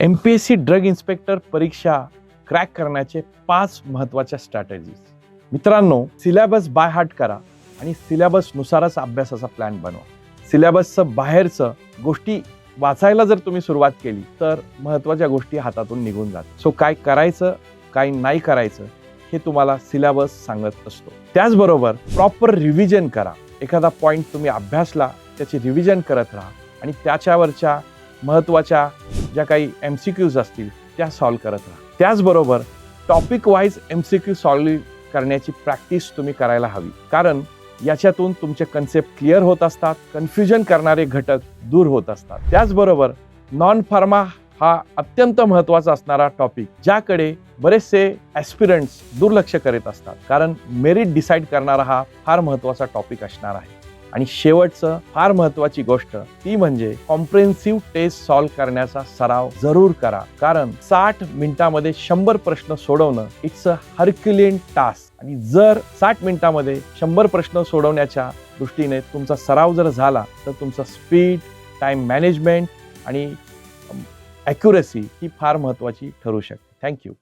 M P S C drug inspector परीक्षा crack करण्याचे पाच महत्त्वाच्या स्ट्रॅटेजीज मित्रांनो सिलेबस बाय हार्ट करा आणि सिलेबसनुसारच अभ्यासाचा प्लॅन बनवा. सिलेबसचं बाहेरचं गोष्टी वाचायला जर तुम्ही सुरुवात केली तर महत्त्वाच्या गोष्टी हातातून निघून जातात. सो काय करायचं काय नाही करायचं हे तुम्हाला सिलेबस सांगत असतो. त्याचबरोबर प्रॉपर रिव्हिजन करा. एखादा पॉईंट तुम्ही अभ्यासला त्याची रिव्हिजन करत राहा आणि त्याच्यावरच्या महत्त्वाच्या ज्या काही एम सी क्यूज असतील त्या सॉल्व करत राहा. त्याचबरोबर topic wise M C Q solve करण्याची प्रॅक्टिस तुम्ही करायला हवी. कारण याच्यातून तुमचे कन्सेप्ट क्लिअर होत असतात कन्फ्युजन करणारे घटक दूर होत असतात. त्याचबरोबर नॉन फार्मा हा अत्यंत महत्त्वाचा असणारा टॉपिक ज्याकडे बरेचसे ॲस्पिरंट्स दुर्लक्ष करीत असतात. कारण मेरिट डिसाईड करणारा हा फार महत्त्वाचा टॉपिक असणार आहे. आणि शेवटचं फार महत्त्वाची गोष्ट ती म्हणजे कॉम्प्रेन्सिव्ह टेस्ट सॉल्व्ह करण्याचा सराव जरूर करा. कारण साठ मिनिटामध्ये शंभर प्रश्न सोडवणं इट्स अ हर्क्युलियन टास्क आणि जर साठ मिनिटामध्ये शंभर प्रश्न सोडवण्याच्या दृष्टीने तुमचा सराव जर झाला तर तुमचा स्पीड टाइम मॅनेजमेंट आणि ॲक्युरसी ही फार महत्त्वाची ठरू शकते. थँक्यू